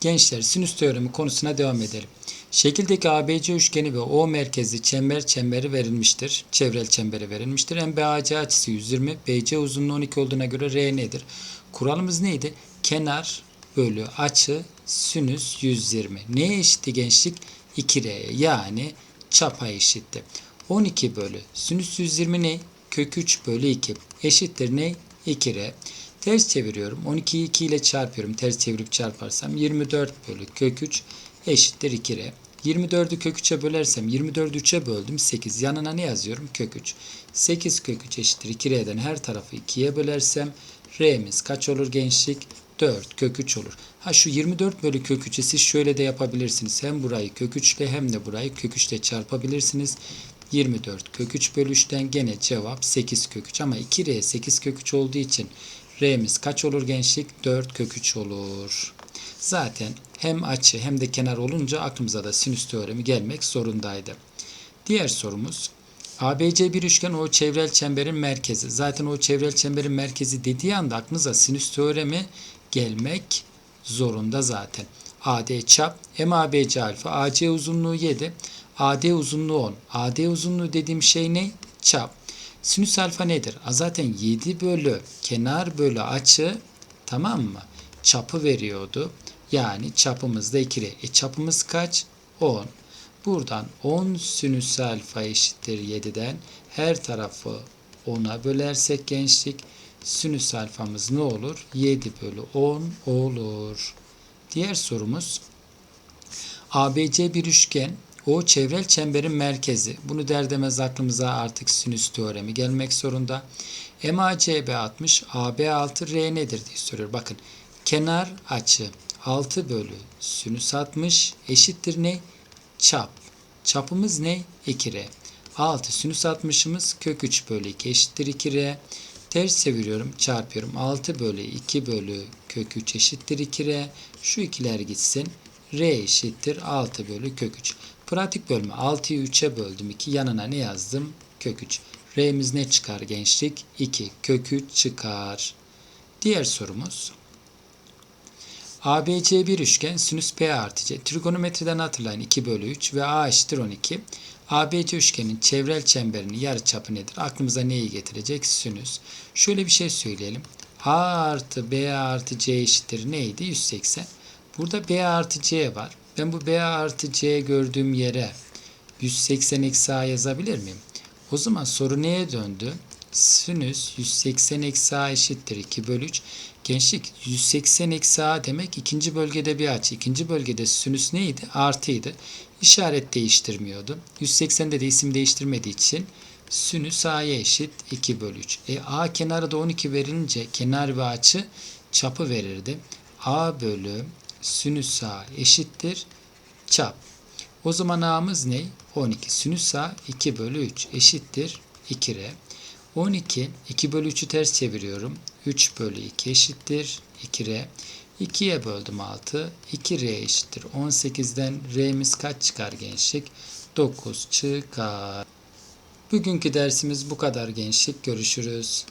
Gençler sinüs teoremi konusuna devam edelim. Şekildeki ABC üçgeni ve O merkezli çember çemberi verilmiştir. Çevrel çemberi verilmiştir. Hem BAC açısı 120, BC uzunluğu 12 olduğuna göre R nedir? Kuralımız neydi? Kenar bölü açı sinüs 120. Neye eşitti gençlik? 2R'ye yani çapa eşitti. 12 bölü sinüs 120 ne? Kök 3 bölü 2 eşittir ne? 2R. Ters çeviriyorum. 12'yi 2 ile çarpıyorum. Ters çevirip çarparsam 24 bölü kök 3 eşittir 2R. 24'ü kök 3'e bölersem 24'ü 3'e böldüm 8. Yanına ne yazıyorum? Kök 3. 8 kök 3 eşittir 2R'den her tarafı 2'ye bölersem R'miz kaç olur gençlik? 4 kök 3 olur. Ha şu 24 bölü kök 3'ü siz şöyle de yapabilirsiniz. Hem burayı kök 3 ile hem de burayı kök 3 ile çarpabilirsiniz. 24 kök 3 bölü 3'ten gene cevap 8 kök 3 ama 2R 8 kök 3 olduğu için R'miz kaç olur gençlik? 4 kök 3 olur. Zaten hem açı hem de kenar olunca aklımıza da sinüs teoremi gelmek zorundaydı. Diğer sorumuz ABC bir üçgen o çevrel çemberin merkezi. Zaten o çevrel çemberin merkezi dediği anda aklınıza sinüs teoremi gelmek zorunda zaten. AD çap hem ABC alfa AC uzunluğu 7 AD uzunluğu 10. AD uzunluğu dediğim şey ne? Çap. Sinüs alfa nedir? A zaten 7 bölü kenar bölü açı tamam mı? Çapı veriyordu. Yani çapımız da 2R. E çapımız kaç? 10. Buradan 10 sinüs alfa eşittir 7'den her tarafı 10'a bölersek gençlik sinüs alfamız ne olur? 7 bölü 10 olur. Diğer sorumuz ABC bir üçgen o çevrel çemberin merkezi. Bunu der demez aklımıza artık sinüs teoremi gelmek zorunda. MACB 60, AB 6, R nedir diye soruyor. Bakın kenar açı 6 bölü sinüs 60 eşittir ne? Çap. Çapımız ne? 2R. 6 sinüs 60'ımız kök 3 bölü 2 eşittir 2R. Ters çeviriyorum çarpıyorum. 6 bölü 2 bölü kök 3 eşittir 2R. Şu ikiler gitsin. R eşittir 6 bölü kök 3. Pratik bölme 6'yı 3'e böldüm 2 yanına ne yazdım? Kök 3. R'miz ne çıkar gençlik? 2 kök 3 çıkar. Diğer sorumuz. ABC bir üçgen sinüs P artı C. Trigonometriden hatırlayın 2 bölü 3 ve A eşittir 12. ABC üçgenin çevrel çemberinin yarıçapı nedir? Aklımıza neyi getirecek? Sinüs. Şöyle bir şey söyleyelim. A artı B artı C eşittir neydi? 180. Burada B artı C var. Ben bu B artı C gördüğüm yere 180 eksi A yazabilir miyim? O zaman soru neye döndü? Sinüs 180 eksi A eşittir 2 bölü 3. Gençlik 180 eksi A demek ikinci bölgede bir açı. İkinci bölgede sinüs neydi? Artıydı. İşaret değiştirmiyordu. 180'de de isim değiştirmediği için sinüs A'ya eşit 2 bölü 3. E, A kenarı da 12 verilince kenar ve açı çapı verirdi. A bölü sinüs A eşittir çap. O zaman A'mız ne? 12. Sinüs A 2 bölü 3 eşittir 2R. 12, 2 bölü 3'ü ters çeviriyorum. 3 bölü 2 eşittir 2R. 2'ye böldüm 6. 2R eşittir 18'den R'miz kaç çıkar gençlik? 9 çıkar. Bugünkü dersimiz bu kadar gençlik. Görüşürüz.